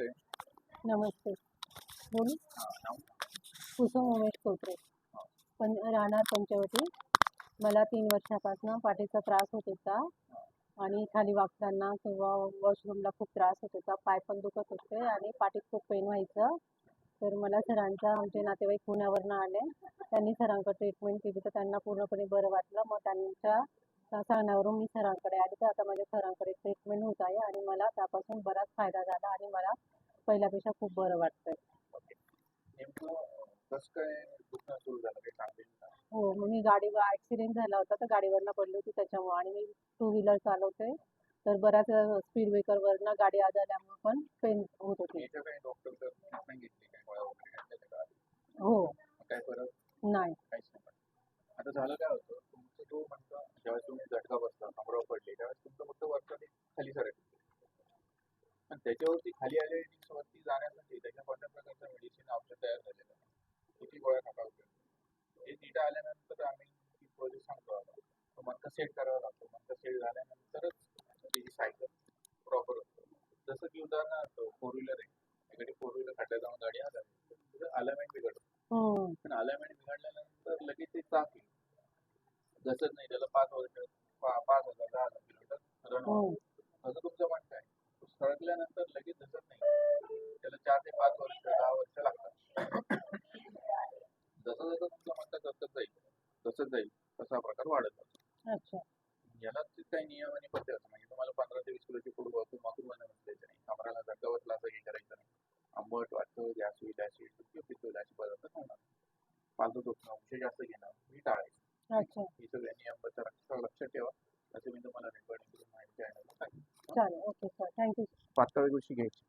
नमस्ते. नमस्ते. बोलू? कुसुम उमेश कोत्रे पण राहणार पंचवटी. मला तीन वर्षापासून पाठीचा त्रास होत होता. आणि खाली वागताना किंवा वॉशरूमला खूप त्रास होत होता. पाय पण दुखत होते आणि पाठीत खूप पेन व्हायचं. तर मला सरांचा आमचे नातेवाईक पुण्यावरनं आले. त्यांनी सरांकडे ट्रीटमेंट केली. तर त्यांना पूर्णपणे बरं वाटलं. मग त्यांच्या सांगण्यावरून मी सरांकडे आले. तर आता माझ्या सरांकडे ट्रीटमेंट होत आहे आणि मला त्यापासून बराच फायदा झाला आणि मला पहिल्यापेक्षा खूप बरं वाटतंय. हो मग मी गाडीवर ॲक्सिडेंट झाला होता तर गाडीवरनं पडली होती त्याच्यामुळे आणि मी टू व्हीलर चालवते. तर बऱ्याच स्पीड ब्रेकरवरनं गाडी आदळल्यामुळे पण पेन होत होती याच्या काही डॉक्टर ट्रीटमेंट घेतली काय गोळ्या वगैरे घेतल्या का हो मग काय फरक नाही काहीच नाही पडलं. आता झालं काय होतं तुमचं जो म्हणता ज्यावेळेस तुम्ही झटका बसला कमरावर पडली त्यावेळेस तुमचं फक्त वरती खाली सरकलं पण त्याच्यावरती खाली आले वरती जाण्यासाठी त्याच्या कोणत्या प्रकारचं मेडिसिन औषध तयार झालेलं आहे किती गोळ्या उपयोग हे नीट आल्यानंतर आम्ही ती प्रोजेक्ट सांगतो आता तो मंथ सेट करावा लागतो. मंथ सेट झाल्यानंतरच त्याची सायकल प्रॉपर होतो. जसं की उदाहरणार्थ फोर व्हीलर आहे. एखादी फोर व्हीलर खड्ड्या जाऊन गाडी आला तिचं अलाइनमेंट बिघडतं. हम्म. पण अलाइनमेंट बिघडल्यानंतर लगेच ते चाक जसंच नाही त्याला पाच वर्ष पाच हजार दहा हजार किलोमीटर रन हम्म. असं तुमचं म्हणणं आहे. सरकल्यानंतर लगेच जसंच नाही. त्याला चार ते पाच वर्ष दहा वर्ष लागतात. जसं जसं तुमचं म्हणणं सरकत जाईल. तसंच जाईल. तसा प्रकार वाढत जातो. याला ते काही नियम आणि पद्धत म्हणजे तुम्हाला पंधरा ते वीस किलोची फूड वापरून वापरून बनवून द्यायचं नाही. कमराला बसला असं हे करायचं नाही. आंबट वाटतं गॅस होईल ऍसिड किंवा पित्त होईल असे पदार्थ खाणार. फालतू दुखणं औषध जास्त घेणं हे टाळायचं ही सगळे नियम लक्षात चालेल ओके सर थँक्यू पातळ गोष्टी घ्यायची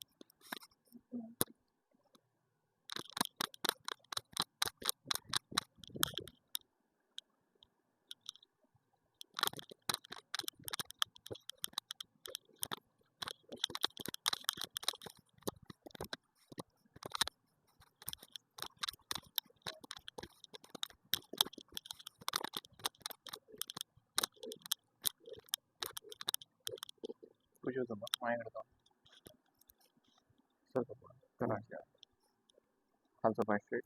60度のマイルド。そういうところ、ガラシア。半蔵して、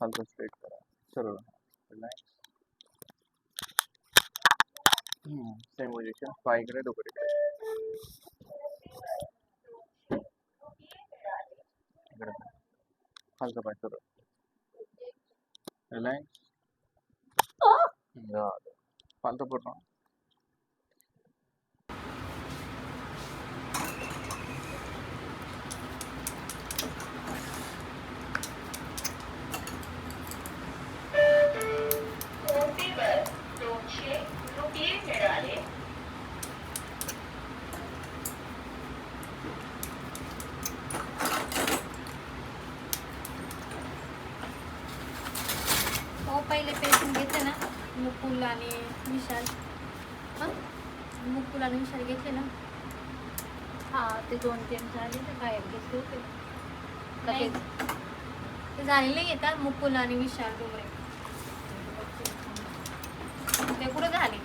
半蔵していくから、ちょろな、ない。うん、1050キ、倍ぐらいどこでか。ぐらい。半蔵し。Relax. God. Pantapurna. मिळाले हो पहिले पेशंट घेतले ना मुकुल आणि विशाल. हं? मुकुल आणि विशाल घेतले ना? हा ते दोन तीन झाले तर काय घेतले होते. नाही. ते झालेले घेतात मुकुल आणि विशाल डोंगरे ते कुठे झाले?